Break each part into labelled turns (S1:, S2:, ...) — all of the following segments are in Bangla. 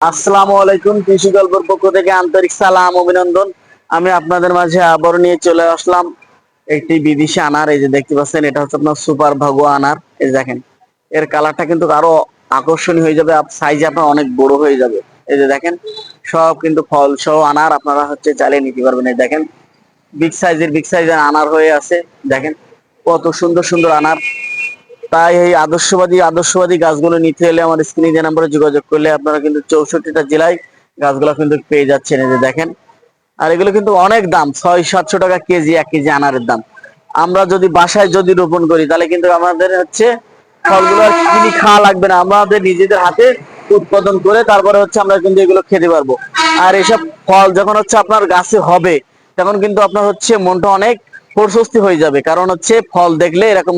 S1: আসসালামু আলাইকুম, কৃষি গল্পের পক্ষ থেকে আন্তরিক সালাম, অভিনন্দন। আমি আপনাদের মাঝে আবার নিয়ে চলে আসলাম একটি বিদেশি আনার। এই যে দেখতে পাচ্ছেন, এটা হচ্ছে আপনার সুপার ভাগো আনার। এই দেখেন, এর কালারটা কিন্তু আরও আকর্ষণীয় হয়ে যাবে সাইজ আপনার অনেক বড় হয়ে যাবে। এই যে দেখেন, সব কিন্তু ফল সহ আনার, আপনারা হচ্ছে চালিয়ে নিতে পারবেন। এই দেখেন বিগ সাইজের বিগ সাইজের আনার হয়ে আছে। দেখেন, কত সুন্দর সুন্দর আনার। তাই এই আদর্শবাদী আদর্শবাদী গাছগুলো নিতে হলে আমার স্ক্রিনে যে নাম্বারে যোগাযোগ করলে আপনারা কিন্তু চৌষট্টিটা জেলায় গাছগুলো কিন্তু পেয়ে যাচ্ছেন এই যে দেখেন। আর এগুলো কিন্তু অনেক দাম, ছয়, সাতশো টাকা কেজি, এক কেজি আনারের দাম। আমরা যদি বাসায় যদি রোপণ করি, তাহলে কিন্তু আমাদের হচ্ছে ফলগুলো কিনে খাওয়া লাগবে না। আমাদের নিজেদের হাতে উৎপাদন করে তারপরে হচ্ছে আমরা কিন্তু এগুলো খেতে পারব। আর এসব ফল যখন হচ্ছে আপনার গাছে হবে, তখন কিন্তু আপনার হচ্ছে মনটা অনেক প্রশস্তি হয়ে যাবে। কারণ হচ্ছে ফল দেখলে এরকম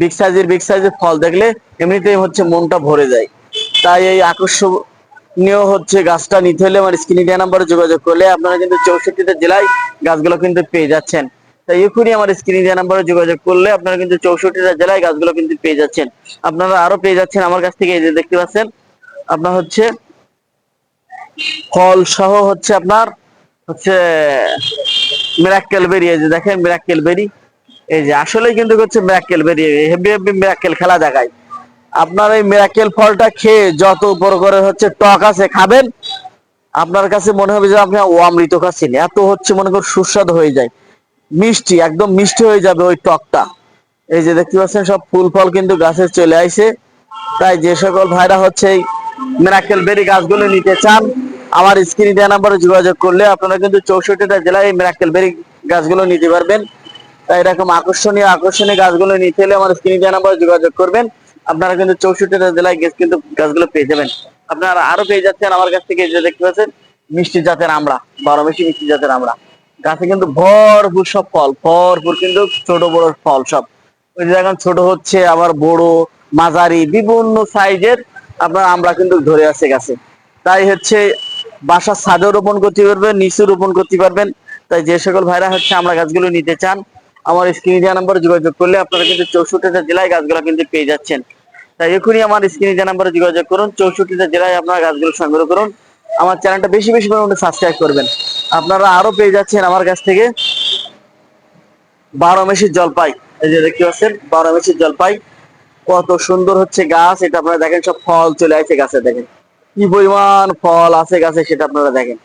S1: বিগ সাইজের বিগ সাইজের ফল দেখলে এমনিতেই হচ্ছে মনটা ভরে যায়। তাই এই আকর্ষণীয় হচ্ছে গাছটা নিতে হলে আমার স্ক্রিনে দেওয়া নাম্বারে যোগাযোগ করলে আপনারা কিন্তু চৌষট্টিটা জেলায় গাছগুলো কিন্তু পেয়ে যাচ্ছেন। তাই এখনই আমার স্ক্রিনে দেওয়া নাম্বারে যোগাযোগ করলে আপনারা কিন্তু চৌষট্টিটা জেলায় গাছগুলো কিন্তু পেয়ে যাচ্ছেন। আপনারা আরও পেয়ে যাচ্ছেন আমার কাছ থেকে, এই যে দেখতে পাচ্ছেন, আপনার হচ্ছে ফল সহ হচ্ছে আপনার হচ্ছে মিরাক্কেল বেরি এই যে দেখেন মিরাক্কেল বেরি এই যে আসলেই কিন্তু হচ্ছে miracle very heavy heavy miracle খেলা দেখায়। আপনার এই মিরাক্কেল ফলটা খেয়ে যত উপর করে হচ্ছে টক আছে খাবেন, আপনার কাছে মনে হবে যে আপনি ও অমৃত খাচ্ছেন। এত হচ্ছে মনে করুন সুস্বাদু হয়ে যায়। মিষ্টি, একদম মিষ্টি হয়ে যাবে ওই টকটা। এই যে দেখতে পাচ্ছেন সব ফুল ফল কিন্তু গাছে চলে আইছে। তাই যে সকল ভাইরা হচ্ছে এই মিরাক্কেল বেরি গাছগুলো নিতে চান আমার স্ক্রিনে দেওয়া নাম্বারে যোগাযোগ করলে আপনারা কিন্তু চৌষট্টিটা জেলায় এই মিরাক্কেল বেরি গাছগুলো নিতে পারবেন। তাই এরকম আকর্ষণীয় আকর্ষণীয় গাছগুলো নিতে হলে আমার স্ক্রিনে দেওয়া নাম্বারে যোগাযোগ করবেন। আপনারা কিন্তু চৌষট্টিটা জেলায় গেছ কিন্তু গাছগুলো পেয়ে যাবেন। আপনারা আরও পেয়ে যাচ্ছেন আমার কাছ থেকে যে দেখতে পাচ্ছেন, মিষ্টি জাতের আমরা, বারো মিষ্টি মিষ্টি জাতের আমরা। গাছে কিন্তু ভরপুর সব ফল, ভরপুর কিন্তু ছোট বড় ফল সব। ওই যে এখন ছোট হচ্ছে আবার বড়, মাঝারি, বিভিন্ন সাইজের আপনার আমরা কিন্তু ধরে আছে গাছে। তাই হচ্ছে বাসার ছাদে রোপণ করতে পারবেন, নিচে রোপণ করতে পারবেন। তাই যে সকল ভাইরা হচ্ছে আমরা গাছগুলো নিতে চান, আমার স্ক্রিনে দেওয়া নাম্বারে যোগাযোগ করলে আপনারা কিন্তু চৌষট্টিটা জেলায় গাছগুলো কিন্তু পেয়ে যাচ্ছেন। তাই এখনই আমার স্ক্রিনে দেওয়া নাম্বারে যোগাযোগ করুন, চৌষট্টিটা জেলায় আপনারা গাছগুলো সংগ্রহ করুন। আমার চ্যানেলটা বেশি বেশি পরিমাণে সাবস্ক্রাইব করবেন। আপনারা আরও পেয়ে যাচ্ছেন আমার কাছ থেকে বারো মেশির জলপাই। এই যে দেখতে পাচ্ছেন, বারো মেশির জলপাই। কত সুন্দর হচ্ছে গাছ, এটা আপনারা দেখেন, সব ফল চলে আসছে গাছে দেখেন। কি পরিমাণ ফল আছে গাছে সেটা আপনারা দেখেন।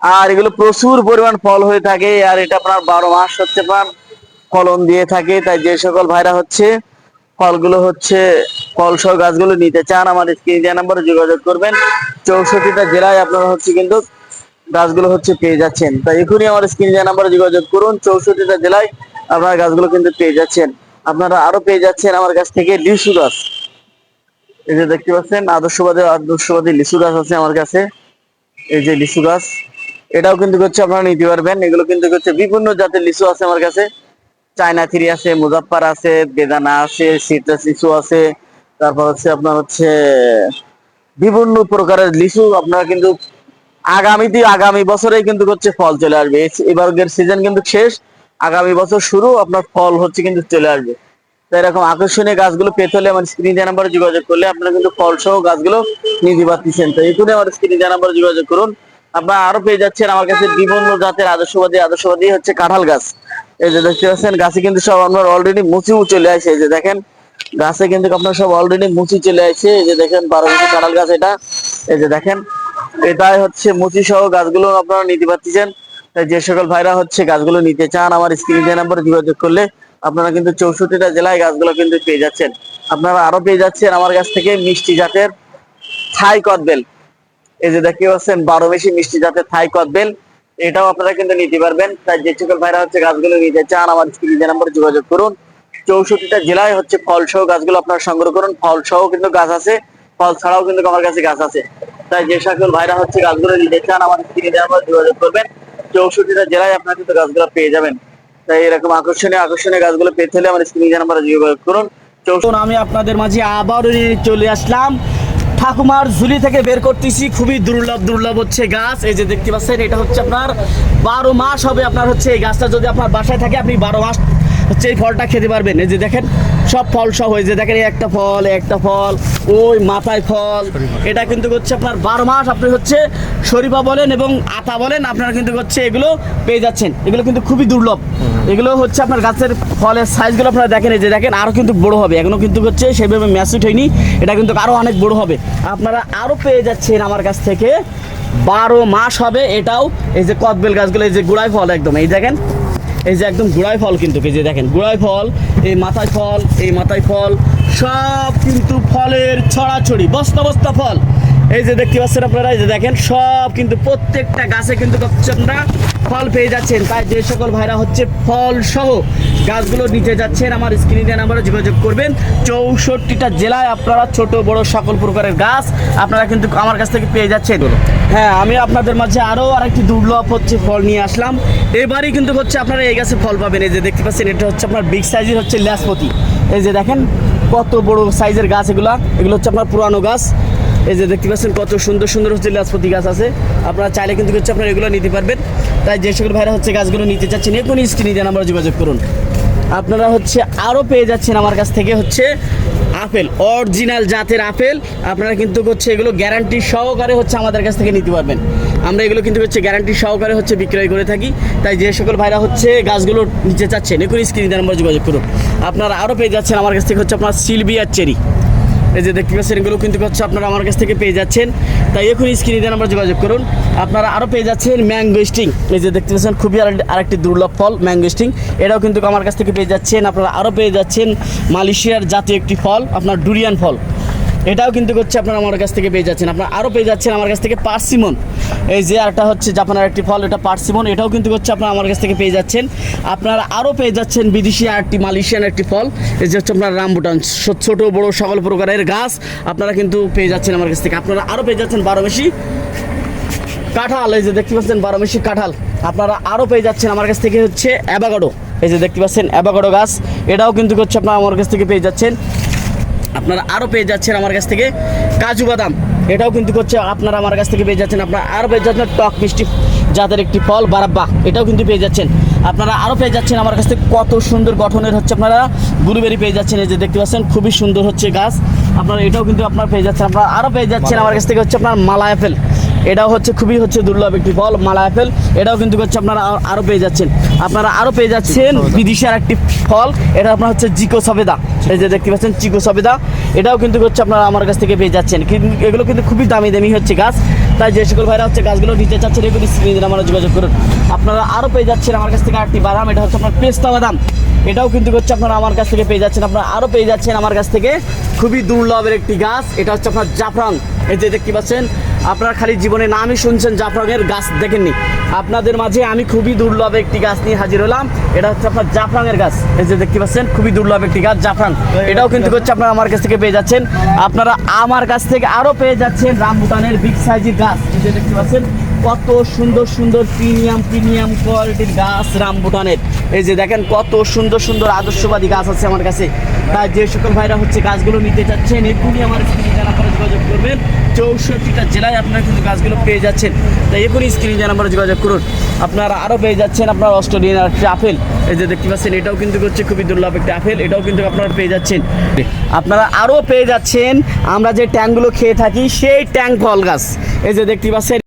S1: আর এগুলো প্রচুর পরিমাণ ফল হয়ে থাকে, আর এটা আপনার বারো মাস হচ্ছে আপনার ফলন দিয়ে থাকে। তাই যে সকল ভাইরা হচ্ছে, ফলগুলো হচ্ছে ফল সহ গাছগুলো নিতে চান আমার স্ক্রিন দেওয়া নাম্বারে যোগাযোগ করবেন। চৌষট্টিটা জেলায় আপনারা হচ্ছে কিন্তু গাছগুলো হচ্ছে পেয়ে যাচ্ছেন। তাই এখনই আমার স্ক্রিন দেওয়া নাম্বারে যোগাযোগ করুন, চৌষট্টিটা জেলায় আপনারা গাছগুলো কিন্তু পেয়ে যাচ্ছেন। আপনারা আরও পেয়ে যাচ্ছেন আমার কাছ থেকে লিচু গাছ। এই যে দেখতে পাচ্ছেন, আদর্শবাদী আদর্শবাদী লিচু গাছ আছে আমার কাছে। এই যে লিচু গাছ, এটাও কিন্তু হচ্ছে আপনারা নিতে পারবেন। এগুলো কিন্তু হচ্ছে বিভিন্ন জাতের লিচু আছে আমার কাছে। চায়না থ্রি আছে, মুজাফফর আছে, বেদানা আছে, সিট্রাস লিচু আছে। তারপর হচ্ছে আপনার হচ্ছে বিভিন্ন প্রকারের লিচু আপনারা কিন্তু আগামীতে আগামী বছরেই কিন্তু হচ্ছে ফল চলে আসবে। এবারের সিজন কিন্তু শেষ। আগামী বছর শুরু আপনার ফল হচ্ছে কিন্তু চলে আসবে। এরকম আকর্ষণীয় গাছগুলো পেতে হলে আমার স্ক্রিন দেওয়া নাম্বারে যোগাযোগ করলে আপনারা কিন্তু ফল সহ গাছগুলো নিতে পারতেছেন। তো এখনই আমার স্ক্রিন দেওয়া নাম্বারে যোগাযোগ করুন। আপনারা আরও পেয়ে যাচ্ছেন আমার কাছে বিভিন্ন জাতের আদর্শবাদী আদর্শবাদী হচ্ছে কাঁঠাল গাছ। এই যে দেখতে পাচ্ছেন, গাছে কিন্তু সব আপনার অলরেডি মুচিও চলে আসে। এই যে দেখেন, গাছে কিন্তু আপনার সব অলরেডি মুচি চলে আসছে এই যে দেখেন, বারো বছর কাঁঠাল গাছ এটা। এই যে দেখেন, এটাই হচ্ছে মুচি সহ গাছগুলো আপনারা নিতে পারতেছেন। যে সকল ভাইরা হচ্ছে গাছগুলো নিতে চান, আমার স্ক্রিন যে নাম্বারে যোগাযোগ করলে আপনারা কিন্তু চৌষট্টিটা জেলায় গাছগুলো কিন্তু পেয়ে যাচ্ছেন। আপনারা আরও পেয়ে যাচ্ছেন আমার কাছ থেকে মিষ্টি জাতের থাই কদবেল এই যে দেখতে পাচ্ছেন, বারো বেশি মিষ্টি জাতের থাই কদবেল এটাও আপনারা কিন্তু নিতে পারবেন। তাই যে সকল ভাইরা হচ্ছে গাছগুলো নিতে চান, আমার স্ক্রিন নাম্বারে যোগাযোগ করুন। চৌষট্টিটা জেলায় হচ্ছে ফল সহ গাছগুলো আপনারা সংগ্রহ করুন। ফল সহ কিন্তু গাছ আছে, ফল ছাড়াও কিন্তু আমার কাছে গাছ আছে। তাই যে সকল ভাইরা হচ্ছে গাছগুলো নিতে চান, আমার স্ক্রিনে নাম্বারে যোগাযোগ করবেন। চৌষট্টিটা জেলায় আপনারা কিন্তু গাছগুলো পেয়ে যাবেন। তাই এরকম আকর্ষণীয় আকর্ষণীয় গাছগুলো পেতে হলে আমার স্ক্রিনে নাম্বারে যোগাযোগ করুন।
S2: আমি আপনাদের মাঝে আবারও নিয়ে চলে আসলাম। ঠাকুমার ঝুলি থেকে বের করতেছি, খুবই দুর্লভ দুর্লভ হচ্ছে গাছ। এই যে দেখতে পাচ্ছেন, এটা হচ্ছে আপনার বারো মাস হবে আপনার হচ্ছে এই গাছটা। যদি আপনার বাসায় থাকে, আপনি বারো মাস হচ্ছে এই ফলটা খেতে পারবেন। এই যে দেখেন, সব ফল সহ এই যে দেখেন, একটা ফল একটা ফল, ওই মাথায় ফল। এটা কিন্তু হচ্ছে আপনার বারো মাস, আপনি হচ্ছে শরীফা বলেন এবং আতা বলেন, আপনারা কিন্তু হচ্ছে এগুলো পেয়ে যাচ্ছেন। এগুলো কিন্তু খুবই দুর্লভ। এগুলো হচ্ছে আপনার গাছের ফলের সাইজগুলো আপনারা দেখেন, এই যে দেখেন আরও কিন্তু বড় হবে। এখনও কিন্তু হচ্ছে সেভাবে ম্যাসিড হয়নি, এটা কিন্তু আরও অনেক বড় হবে। আপনারা আরও পেয়ে যাচ্ছেন আমার কাছ থেকে বারো মাস হবে এটাও, এই যে কদবেল গাছগুলো, এই যে গুড়াই ফল একদম, এই দেখেন, এই যে একদম গুড়াই ফল কিন্তু, এই যে দেখেন, গুড়াই ফল, এই মাথায় ফল, এই মাথায় ফল, সব কিন্তু ফলের ছড়াছড়ি, বস্তা বস্তা ফল। এই যে দেখতে পাচ্ছেন আপনারা, এই যে দেখেন, সব কিন্তু প্রত্যেকটা গাছে কিন্তু আপনারা ফল পেয়ে যাচ্ছেন। তাই যে সকল ভাইরা হচ্ছে ফল সহ গাছগুলো নিতে যাচ্ছেন, আমার স্ক্রিনে নাম্বারে যোগাযোগ করবেন। চৌষট্টিটা জেলায় আপনারা ছোট, বড় সকল প্রকারের গাছ আপনারা কিন্তু আমার কাছ থেকে পেয়ে যাচ্ছেন। হ্যাঁ আমি আপনাদের মাঝে আরও আরেকটি দুর্লভ হচ্ছে ফল নিয়ে আসলাম। এবারই কিন্তু হচ্ছে আপনারা এই গাছে ফল পাবেন। এই যে দেখতে পাচ্ছেন, এটা হচ্ছে আপনার বিগ সাইজের হচ্ছে ল্যাসপতি। এই যে দেখেন, কত বড় সাইজের গাছ এগুলা। এগুলো হচ্ছে আপনার পুরানো গাছ। এই যে দেখতে পাচ্ছেন কত সুন্দর সুন্দর হচ্ছে লাসপতি গাছ আছে। আপনারা চাইলে কিন্তু হচ্ছে আপনারা এগুলো নিতে পারবেন। তাই যে সকল ভাইরা হচ্ছে গাছগুলো নিতে চাচ্ছেন এখনই স্ক্রিনে দেন, আমরা যোগাযোগ করুন। আপনারা হচ্ছে আরও পেয়ে যাচ্ছেন আমার কাছ থেকে হচ্ছে আপেল অরিজিনাল জাতের আপেল। আপনারা কিন্তু হচ্ছে এগুলো গ্যারান্টি সহকারে হচ্ছে আমাদের কাছ থেকে নিতে পারবেন। আমরা এগুলো কিন্তু হচ্ছে গ্যারান্টি সহকারে হচ্ছে বিক্রয় করে থাকি। তাই যে সকল ভাইরা হচ্ছে গাছগুলো নিতে চাচ্ছেন এখনই স্ক্রিনে দেন, আমরা যোগাযোগ করুন। আপনারা আরও পেয়ে যাচ্ছেন আমার কাছ থেকে হচ্ছে আপনার সিলভিয়ার চেরি। এই যে দেখতে পাচ্ছেন, এগুলো কিন্তু হচ্ছে আপনারা আমার কাছ থেকে পেয়ে যাচ্ছেন। তাই এখন স্ক্রিনে দেন আমরা যোগাযোগ করুন। আপনারা আরও পেয়ে যাচ্ছেন ম্যাঙ্গো স্টিং। এই যে দেখতে পাচ্ছেন, খুবই আর- আরেকটি দুর্লভ ফল, ম্যাঙ্গো স্টিং। এটাও কিন্তু আমার কাছ থেকে পেয়ে যাচ্ছেন। আপনারা আরও পেয়ে যাচ্ছেন মালয়েশিয়ার জাতীয় একটি ফল, আপনার ডুরিয়ান ফল। এটাও কিন্তু হচ্ছে আপনারা আমার কাছ থেকে পেয়ে যাচ্ছেন। আপনারা আরও পেয়ে যাচ্ছেন আমার কাছ থেকে পার্সিমন। এই যে আরেকটা হচ্ছে জাপানের একটি ফল, এটা পার্সিমন। এটাও কিন্তু হচ্ছে আপনারা আমার কাছ থেকে পেয়ে যাচ্ছেন। আপনারা আরও পেয়ে যাচ্ছেন বিদেশি আরেকটি মালয়েশিয়ান একটি ফল। এই যে হচ্ছে আপনার রামবুটান ছোটো, বড়, সকল প্রকারের গাছ আপনারা কিন্তু পেয়ে যাচ্ছেন আমার কাছ থেকে। আপনারা আরও পেয়ে যাচ্ছেন বারো বেশি কাঁঠাল। এই যে দেখতে পাচ্ছেন বারো মেশি কাঁঠাল। আপনারা আরও পেয়ে যাচ্ছেন আমার কাছ থেকে হচ্ছে অ্যাবাগাডো এই যে দেখতে পাচ্ছেন অ্যাবাগাডো গাছ। এটাও কিন্তু হচ্ছে আপনারা আমার কাছ থেকে পেয়ে যাচ্ছেন। আপনারা আরও পেয়ে যাচ্ছেন আমার কাছ থেকে কাজু বাদাম। এটাও কিন্তু করছে আপনারা আমার কাছ থেকে পেয়ে যাচ্ছেন আপনারা আরও পেয়ে যাচ্ছেন টক মিষ্টি যাদের একটি ফল বারাব্বা। এটাও কিন্তু পেয়ে যাচ্ছেন। আপনারা আরও পেয়ে যাচ্ছেন আমার কাছ থেকে কত সুন্দর গঠনের হচ্ছে আপনারা ব্লুবেরি পেয়ে যাচ্ছেন এই যে দেখতে পাচ্ছেন খুবই সুন্দর হচ্ছে গাছ। আপনারা এটাও কিন্তু আপনারা পেয়ে যাচ্ছেন আপনারা আরও পেয়ে যাচ্ছেন আমার কাছ থেকে হচ্ছে আপনার মালা অ্যাপেল এটাও হচ্ছে খুবই হচ্ছে দুর্লভ একটি ফল মালা অ্যাপেল এটাও কিন্তু হচ্ছে আপনারা আরও পেয়ে যাচ্ছেন। আপনারা আরও পেয়ে যাচ্ছেন বিদেশের একটি ফল, এটা আপনার হচ্ছে জিকো সবেদা এই যে দেখতে পাচ্ছেন চিকো সবেদা এটাও কিন্তু হচ্ছে আপনারা আমার কাছ থেকে পেয়ে যাচ্ছেন। কিন্তু এগুলো কিন্তু খুবই দামি দামি হচ্ছে গাছ। তাই যে সকল ভাইরা হচ্ছে গাছগুলো নিতে চাচ্ছেন, এগুলো স্ক্রিনে আমরা যোগাযোগ করুন। আপনারা আরও পেয়ে যাচ্ছেন আমার কাছ থেকে আরেকটি বাদাম, এটা হচ্ছে আপনার পেস্তা বাদাম। এটাও কিন্তু হচ্ছে আপনারা আমার কাছ থেকে পেয়ে যাচ্ছেন। আপনারা আরও পেয়ে যাচ্ছেন আমার কাছ থেকে। খুবই দুর্লভের একটি গাছ, এটা হচ্ছে আপনার জাফরান। এই যে দেখতে পাচ্ছেন, আপনারা খালি জীবনে নামই শুনছেন জাফরানের গাছ দেখেননি। আপনাদের মাঝে আমি খুবই দুর্লভ একটি গাছ নিয়ে হাজির হলাম। এটা হচ্ছে আপনার জাফরানের গাছ। এই যে দেখতে পাচ্ছেন, খুবই দুর্লভ একটি গাছ, জাফরান। এটাও কিন্তু হচ্ছে আপনারা আমার কাছ থেকে পেয়ে যাচ্ছেন। আপনারা আমার কাছ থেকে আরও পেয়ে যাচ্ছেন রামবুটানের বিগ সাইজের গাছ। এই যে দেখতে পাচ্ছেন, কত সুন্দর সুন্দর প্রিমিয়াম প্রিমিয়াম কোয়ালিটির গাছ রামবুটানের এই যে দেখেন, কত সুন্দর সুন্দর আদর্শবাদী গাছ আছে আমার কাছে। তাই যে সকল ভাইরা হচ্ছে গাছগুলো নিতে চাচ্ছেন, এক্ষুনি আমার করে যোগাযোগ করবেন। চৌষট্টিটা জেলায় আপনারা কিন্তু গাছগুলো পেয়ে যাচ্ছেন। তাই এখনই স্ক্রিনে যে নাম্বারে যোগাযোগ করুন। আপনারা আরও পেয়ে যাচ্ছেন আপনার অস্ট্রেলিয়ান আর আপেল। এই যে দেখতে পাচ্ছেন, এটাও কিন্তু হচ্ছে খুবই দুর্লভ একটা আপেল। এটাও কিন্তু আপনারা পেয়ে যাচ্ছেন। আপনারা আরও পেয়ে যাচ্ছেন। আমরা যে ট্যাঙ্কগুলো খেয়ে থাকি, সেই ট্যাঙ্ক ফল গাছ। এই যে দেখতে পাচ্ছেন